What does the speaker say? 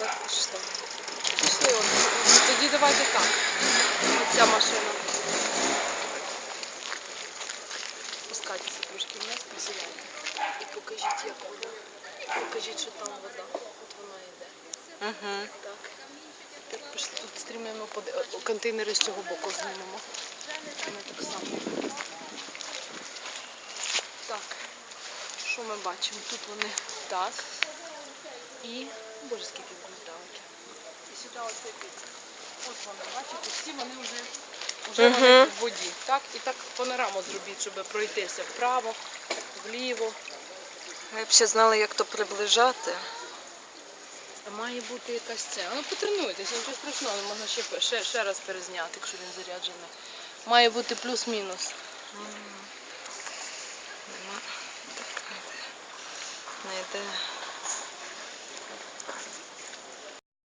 Так, що? Пішли, от. Тоді давайте так. Оця машина. Спускайтеся трошки вниз, посідайте. І покажіть, як воно. Покажіть, що там вода. От вона йде. Так. Так, пішли тут стрімемо поди- контейнери з цього боку знімемо. Вони так само. Так. Що ми бачимо? Тут вони так. І. Боже, скільки далекі. І сюди оцей пік. От вони, бачите, всі вони вже, вже вони в воді. Так? І так панораму зробіть, щоб пройтися вправо, вліво. Ви б ще знали, як то приближати. А Має бути якась це. Ну потренуйтеся, нічого страшного, можна ще, ще, ще раз перезняти, якщо він заряджений. Має бути плюс-мінус. Нема. Так, не йде. Не йде.